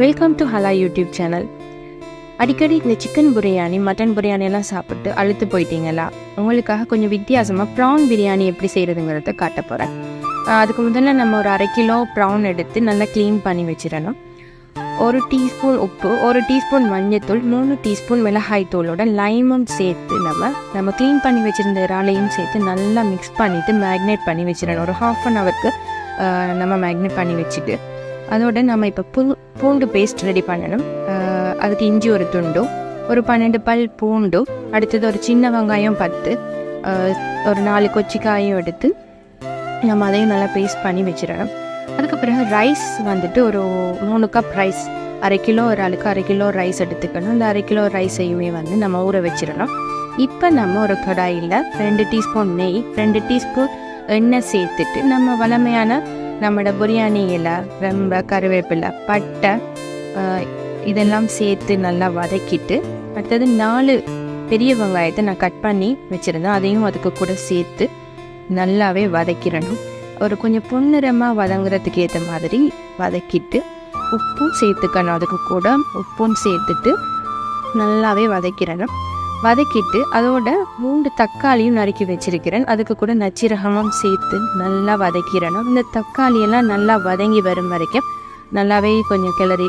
Welcome to ஹலா YouTube channel அடிக்கடி இந்த சிக்கன் பிரியாணி மட்டன் பிரியாணி எல்லாம் சாப்பிட்டு அழுத்து போயிட்டீங்களா? உங்களுக்காக கொஞ்சம் வித்தியாசமாக ப்ரான் பிரியாணி எப்படி செய்கிறதுங்கிறத காட்ட போகிறேன் அதுக்கு முதல்ல நம்ம ஒரு அரை கிலோ ப்ரான் எடுத்து நல்லா க்ளீன் பண்ணி வச்சிடணும். ஒரு டீஸ்பூன் உப்பு ஒரு டீஸ்பூன் மஞ்சத்தூள் மூணு டீஸ்பூன் மிளகாய் தூளோட லைமும் சேர்த்து நம்ம நம்ம க்ளீன் பண்ணி வச்சுருந்த இறாலையும் சேர்த்து நல்லா மிக்ஸ் பண்ணிவிட்டு மேக்னேட் பண்ணி வச்சிடணும். ஒரு ஹாஃப் அன் ஹவருக்கு நம்ம மேக்னேட் பண்ணி வச்சுட்டு அதோட நம்ம இப்போ புல் பூண்டு பேஸ்ட் ரெடி பண்ணணும். அதுக்கு இஞ்சி ஒரு துண்டும் ஒரு பன்னெண்டு பல் பூண்டும் அடுத்தது ஒரு சின்ன வெங்காயம் பத்து ஒரு நாலு கொச்சிக்காயும் எடுத்து நம்ம அதையும் நல்லா பேஸ்ட் பண்ணி வச்சிடணும். அதுக்கு பிறகு ரைஸ் வந்துட்டு ஒரு மூணு கப் ரைஸ் அரை கிலோ ஒரு ஆளுக்கு அரை கிலோ ரைஸ் எடுத்துக்கணும். இந்த அரை கிலோ ரைஸையுமே வந்து நம்ம ஊற வச்சிடணும். இப்போ நம்ம ஒரு கடாயில் ரெண்டு டீஸ்பூன் நெய் ரெண்டு டீஸ்பூன் எண்ணெய் சேர்த்துட்டு நம்ம வளமையான நம்மளோட பிரியாணி இலை ரொம்ப கருவேப்பிலை பட்டை இதெல்லாம் சேர்த்து நல்லா வதக்கிட்டு அடுத்தது நாலு பெரிய வெங்காயத்தை நான் கட் பண்ணி வச்சுருந்தேன். அதையும் அதுக்கு கூட சேர்த்து நல்லாவே வதக்கிடணும். ஒரு கொஞ்சம் பொன்னிறமாக வதங்குறதுக்கு ஏற்ற மாதிரி வதக்கிட்டு உப்பும் சேர்த்துக்கணும். அதுக்கு கூட உப்பும் சேர்த்துட்டு நல்லாவே வதக்கிடணும். வதக்கிட்டு அதோட மூன்று தக்காளியும் நறுக்கி வச்சிருக்கிறேன். அதுக்கு கூட நச்சீரகமும் சேர்த்து நல்லா வதக்கிறேன் இந்த தக்காளியெல்லாம் நல்லா வதங்கி வரும் வரைக்கும் நல்லாவே கொஞ்சம் கிளறி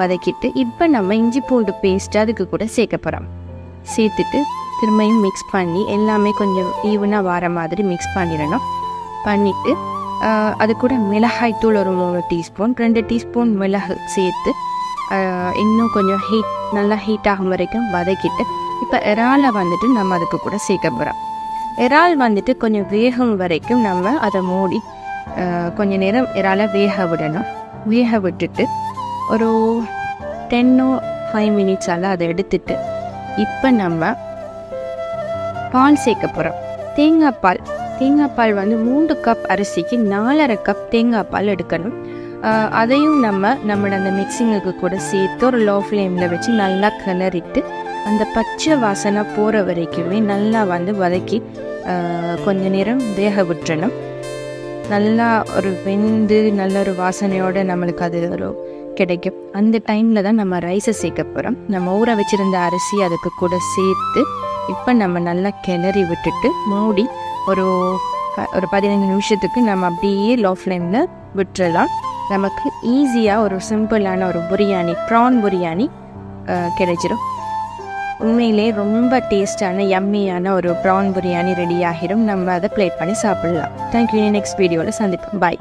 வதக்கிட்டு இப்போ நம்ம இஞ்சி பூண்டு பேஸ்ட் அதுக்கு கூட சேர்க்க போகிறோம் சேர்த்துட்டு திரும்பியும் மிக்ஸ் பண்ணி எல்லாமே கொஞ்சம் ஈவனாக வர மாதிரி மிக்ஸ் பண்ணிடணும். பண்ணிவிட்டு அது கூட மிளகாய் தூள் ஒரு மூணு டீஸ்பூன் ரெண்டு டீஸ்பூன் மிளகு சேர்த்து இன்னும் கொஞ்சம் ஹீட் நல்லா ஹீட் ஆகும் வரைக்கும் வதக்கிட்டு இப்போ இறாலை வந்துட்டு நம்ம அதுக்கு கூட சேர்க்க போகிறோம் இறால் வந்துட்டு கொஞ்சம் வேகும் வரைக்கும் நம்ம அதை மூடி கொஞ்சம் நேரம் இறாலை வேக விடணும். வேக விட்டுட்டு ஒரு டென்னோ ஃபைவ் மினிட்ஸால் அதை எடுத்துட்டு இப்போ நம்ம பால் சேர்க்க போகிறோம் தேங்காய் பால் தேங்காய் பால் வந்து மூன்று கப் அரிசிக்கு நாலரை கப் தேங்காய் பால் எடுக்கணும். அதையும் நம்ம நம்மளோட அந்த மிக்சிங்குக்கு கூட சேர்த்து ஒரு லோ ஃப்ளேமில் வச்சு நல்லா கிளறிட்டு அந்த பச்சை வாசனை போகிற வரைக்குமே நல்லா வந்து வதக்கி கொஞ்ச நேரம் வேக விட்டுறணும். நல்லா ஒரு வெந்து நல்ல ஒரு வாசனையோடு நம்மளுக்கு அது ஒரு கிடைக்கும். அந்த டைமில் தான் நம்ம ரைஸை சேர்க்க போகிறோம் நம்ம ஊற வச்சுருந்த அரிசி அதுக்கு கூட சேர்த்து இப்போ நம்ம நல்லா கிளறி விட்டுட்டு மூடி ஒரு ஒரு பதினஞ்சு நிமிஷத்துக்கு நம்ம அப்படியே லோ ஃப்ளேமில் விட்டுறலாம். நமக்கு ஈஸியாக ஒரு சிம்பிளான ஒரு பிரியாணி ப்ரான் பிரியாணி கிடைச்சிடும் உண்மையிலே ரொம்ப டேஸ்டான யம்மியான ஒரு ப்ரான் பிரியாணி ரெடி ஆகிடும். நம்ம அதை பிளேட் பண்ணி சாப்பிடலாம். தேங்க்யூ நெக்ஸ்ட் வீடியோவில் சந்திப்போம். பாய்